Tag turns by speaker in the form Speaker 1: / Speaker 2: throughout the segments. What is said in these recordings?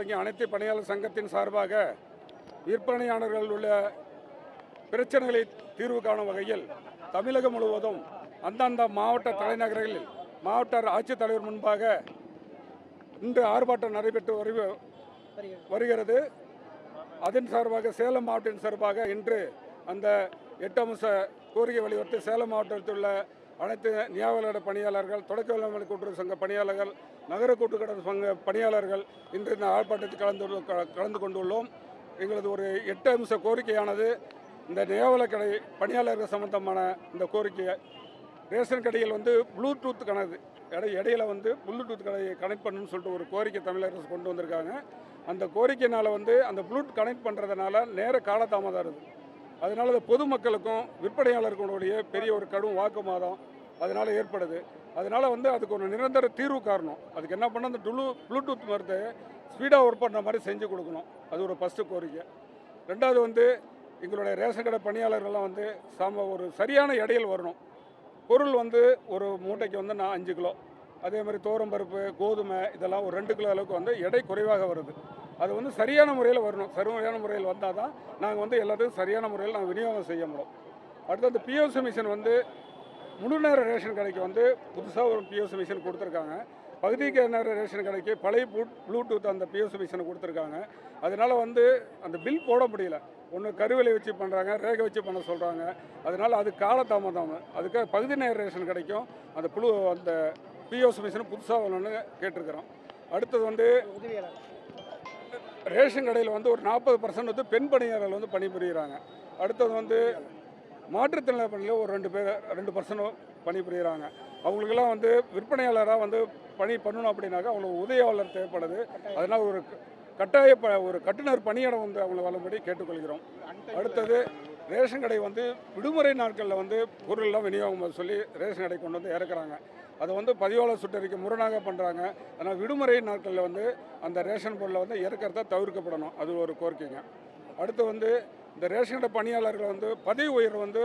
Speaker 1: தொடங்கி அனைத்து பணியாளர் சங்கத்தின் சார்பாக விற்பனையாளர்கள் உள்ள பிரச்சனைகளை தீர்வு காணும் வகையில் தமிழகம் முழுவதும் அந்தந்த மாவட்ட தலைநகர்களில் மாவட்ட ஆட்சித்தலைவர் முன்பாக இன்று ஆர்ப்பாட்டம் நடைபெற்று வருக- வருகிறது. அதன் சார்பாக சேலம் மாவட்டத்தின் சார்பாக இன்று அந்த எட்டு அம்ச கோரிக்கை வலியுறுத்தி சேலம் மாவட்டத்தில் உள்ள அனைத்து நியாயவாளர் பணியாளர்கள் தொடக்க வேளாண்மை கூட்டுறவு சங்க பணியாளர்கள் நகர கூட்டுக்கடை சங்க பணியாளர்கள் இன்று இந்த ஆர்ப்பாட்டத்தில் கலந்து க- கலந்து கொண்டுள்ளோம். எங்களது ஒரு எட்டு அம்ச கோரிக்கையானது இந்த நியாயவாள கடை பணியாளர்கள் சம்பந்தமான இந்த கோரிக்கையை ரேஷன் கடையில் வந்து ப்ளூடூத் கணக்கு இடை இடையில வந்து ப்ளூடூத் கடையை கனெக்ட் பண்ணணும்னு சொல்லிட்டு ஒரு கோரிக்கை தமிழக அரசு கொண்டு வந்திருக்காங்க. அந்த கோரிக்கையினால் வந்து அந்த ப்ளூடூத் கனெக்ட் பண்ணுறதுனால நேர காலதாமதம் இருக்குது அதனால பொதுமக்களுக்கும் விற்பனையாளர்களுடைய பெரிய ஒரு கடும் வாக்குமாதம் அதனால் ஏற்படுது. அதனால வந்து அதுக்கு ஒரு நிரந்தர தீர்வு காரணம். அதுக்கு என்ன பண்ண அந்த டுலு ப்ளூடூத் மருந்தை ஸ்பீடாக ஒர்க் பண்ணுற மாதிரி செஞ்சு கொடுக்கணும். அது ஒரு ஃபஸ்ட்டு கோரிக்கை. ரெண்டாவது வந்து எங்களுடைய ரேஷன் கடை பணியாளர்கள்லாம் வந்து சம ஒரு சரியான இடையில் வரணும். பொருள் வந்து ஒரு மூட்டைக்கு வந்து நான் அஞ்சு கிலோ. அதே மாதிரி பருப்பு கோதுமை இதெல்லாம் ஒரு ரெண்டு கிலோ அளவுக்கு வந்து எடை குறைவாக வருது. அது வந்து சரியான முறையில் வரணும். சரியான முறையில் வந்தால் தான் நாங்கள் வந்து எல்லாத்துக்கும் சரியான முறையில் நாங்கள் விநியோகம் செய்ய முடியும். அடுத்து அந்த பிஓசி மிஷின் வந்து முழு நேர ரேஷன் கடைக்கு வந்து புதுசாக ஒரு பிஎஸ் மிஷின் கொடுத்துருக்காங்க. பகுதிக்கு நேர ரேஷன் கடைக்கு பழைய ப்ளூ- ப்ளூடூத் அந்த பிஎஸ் மிஷினை கொடுத்துருக்காங்க. அதனால் வந்து அந்த பில் போட முடியல. ஒன்று கருவிலை வச்சு பண்ணுறாங்க ரேகை வச்சு பண்ண சொல்கிறாங்க அதனால் அது காலதாமதம். அதுக்கு பகுதி நேர ரேஷன் கடைக்கும் அந்த புழு அந்த பிஓசி மிஷின் புதுசாக வரணும்னு கேட்டிருக்கிறோம். அடுத்தது வந்து ரேஷன் கடையில் வந்து ஒரு நாற்பது பர்சன்ட் வந்து பெண் பணியாளர்கள் வந்து பணிபுரிகிறாங்க அடுத்தது வந்து மாற்றுத்திறனாளி பணியில் ஒரு ரெண்டு பேர் ரெண்டு பர்சனும் பணிபுரிகிறாங்க அவங்களுக்கெல்லாம் வந்து விற்பனையாளராக வந்து பணி பண்ணணும் அப்படின்னாக்கா அவங்களுக்கு உதவியாளர் தேவைப்படுது. அதனால் ஒரு கட்டாய ப ஒரு கட்டுநர் பணியிடம் வந்து அவங்களை வளம்படி கேட்டுக்கொள்கிறோம். அடுத்தது ரேஷன் கடை வந்து விடுமுறை நாட்களில் வந்து பொருள்லாம் விநியோகம் சொல்லி ரேஷன் கடை கொண்டு வந்து இறக்குறாங்க. அதை வந்து பதிவாளர் சுற்றறிக்கை முரணாக பண்ணுறாங்க ஆனால் விடுமுறை நாட்களில் வந்து அந்த ரேஷன் பொருளை வந்து இறக்கிறத தவிர்க்கப்படணும். அது ஒரு கோரிக்கைங்க. அடுத்து வந்து இந்த ரேஷன் கடை பணியாளர்கள் வந்து பதவி உயர்வு வந்து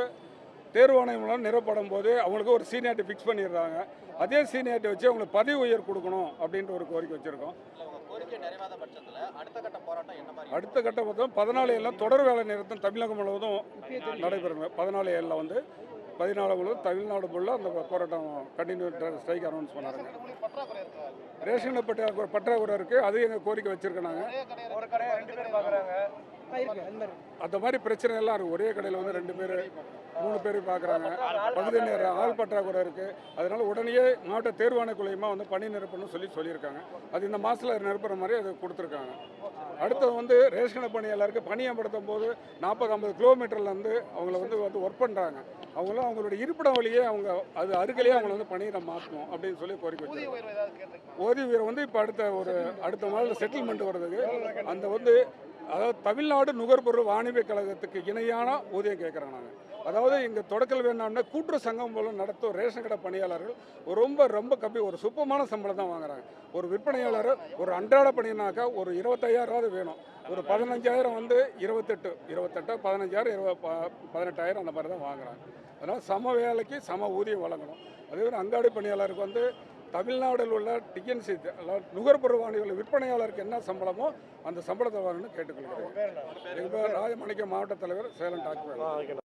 Speaker 1: தேர்வாணையம் மூலம் நிரப்படும் போது அவங்களுக்கு ஒரு சீனியாரிட்டி ஃபிக்ஸ் பண்ணிடுறாங்க. அதே சீனியாரிட்டி வச்சு அவங்களுக்கு பதவி உயர்வு கொடுக்கணும் அப்படின்ற ஒரு கோரிக்கை வச்சுருக்கோம்.
Speaker 2: அடுத்த கட்ட
Speaker 1: பார்த்தா பதினாலு எல்லாம் தொடர் வேலை நிறுத்தம் தமிழகம் முழுவதும் நடைபெறுங்க. பதினாலு ஏழில் வந்து பதினாலு முழுவதும் தமிழ்நாடு ஃபுல்லாக அந்த போராட்டம் கண்டினியூ ஸ்ட்ரைக் அனௌன்ஸ் பண்ணாருங்க. ரேஷன் பற்றாக்குறை பற்றாக்குறை இருக்குது அது எங்கள் கோரிக்கை வச்சுருக்கோம் நாங்கள் அந்த மாதிரி பிரச்சனை எல்லாம் இருக்குது ஒரே கடையில் வந்து ரெண்டு பேர் மூணு பேர் பார்க்குறாங்க பகுதி நேர ஆள் பற்றாக்குறை இருக்குது அதனால உடனே மாவட்ட தேர்வாணைய குழுமா வந்து பணி நிரப்பணும்னு சொல்லி சொல்லியிருக்காங்க. அது இந்த மாதத்தில் நிரப்புற மாதிரி அது கொடுத்துருக்காங்க. அடுத்தது வந்து ரேஷன் பணியாளருக்கு பணியமர்த்தும் போது நாற்பது ஐம்பது கிலோமீட்டர்லேருந்து அவங்கள வந்து வந்து ஒர்க் பண்ணுறாங்க அவங்களும் அவங்களோட இருப்பிடம் வழியே அவங்க அது அருகிலேயே அவங்கள வந்து பணியிட மாற்றணும் அப்படின்னு சொல்லி கோரிக்கை வச்சிருக்காங்க. ஓய்வு வீரர் வந்து இப்போ அடுத்த ஒரு அடுத்த மாதம் செட்டில்மெண்ட் வர்றதுக்கு அந்த வந்து அதாவது தமிழ்நாடு நுகர்பொருள் வாணிப கழகத்துக்கு இணையான ஊதியம் கேட்குறாங்க நாங்கள் அதாவது இங்கே தொடக்கல் வேணாம்னா கூட்டுறவு சங்கம் மூலம் நடத்தும் ரேஷன் கடை பணியாளர்கள் ரொம்ப ரொம்ப கம்மி. ஒரு சுப்பமான சம்பளம் தான் வாங்குறாங்க. ஒரு விற்பனையாளர் ஒரு அன்றாட பணினாக்கா ஒரு இருபத்தையாயிரமாவது வேணும். ஒரு பதினஞ்சாயிரம் வந்து இருபத்தெட்டு இருபத்தெட்டு பதினஞ்சாயிரம் இருபது பதினெட்டாயிரம் அந்த மாதிரி தான் வாங்குறாங்க. அதனால் சம வேலைக்கு சம ஊதியம் வழங்கணும். அதே மாதிரி அங்காடி பணியாளருக்கு வந்து தமிழ்நாட்டில் உள்ள டிஎன்சி நுகர்பொருள் வாணிகள் விற்பனையாளருக்கு என்ன சம்பளமோ அந்த சம்பளத்தை வரணும்னு கேட்டுக்கொள்கிறேன். பேர் ராஜமாணிக்க மாவட்ட தலைவர் சேலம் டாக்டர்.